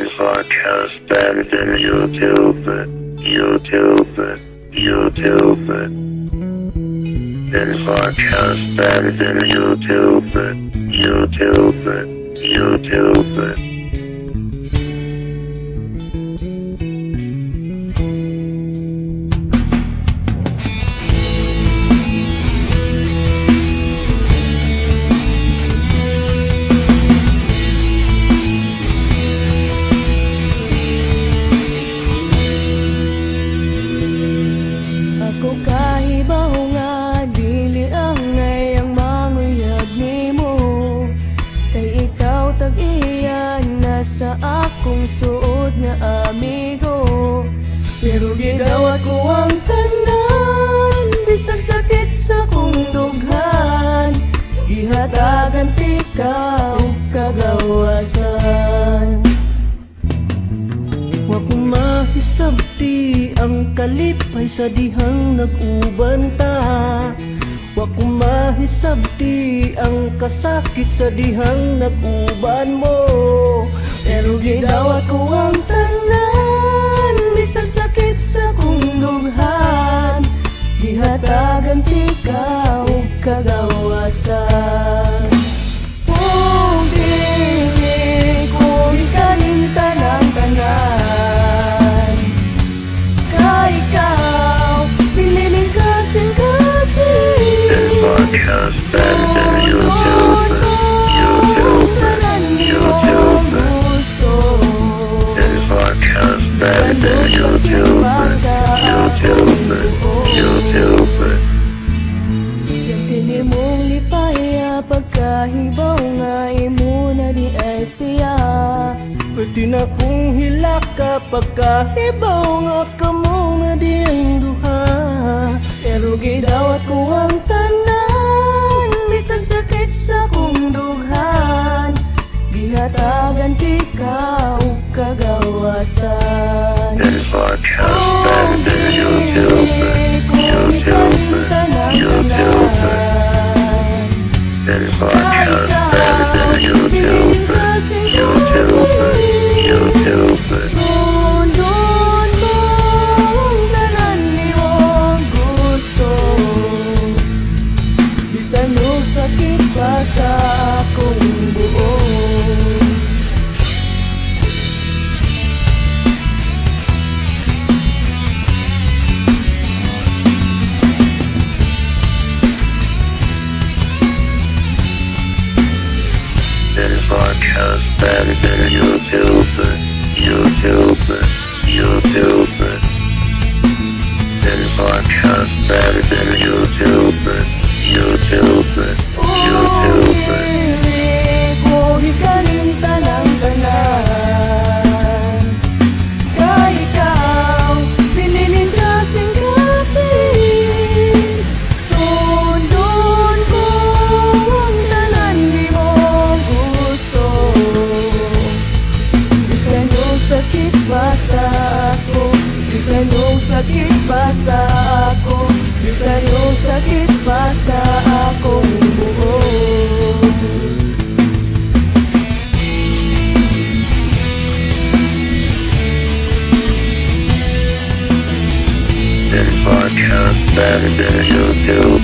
and podcast and then YouTube, YouTube, YouTube. And podcast and then YouTube, YouTube, YouTube. Ako kahibaw nga ang ngayang manguyab nimo Kay ikaw tag-iyan na suod nga amigo. Pero gidawat ko ang tanan sakit sa kong dughan. Ihatagan ti ka kagawasan mahisabti ang kalipay sa dihang nag-uban ta. Wa ko mahisabti ang kasakit sa dihang nag-uban mo. Pero gidawat ko ang tanan Bisag sakit sa kong dughan Gihatagan ti ka kagawasan podcast and YouTube, YouTube, YouTube. And podcast and YouTube, YouTube, YouTube. Yang tini mong lipaya Pagkahibaw nga imo na di ay siya Pwede na kong hilaka Pagkahibaw nga kamo na di ang duha Pero gidawat ko ang ikaw kagawasan Podcast YouTube YouTube YouTube YouTube YouTube podcast editor YouTuber, YouTuber, YouTuber. YouTuber, YouTuber. sakit pa sa akong This podcast better than you. do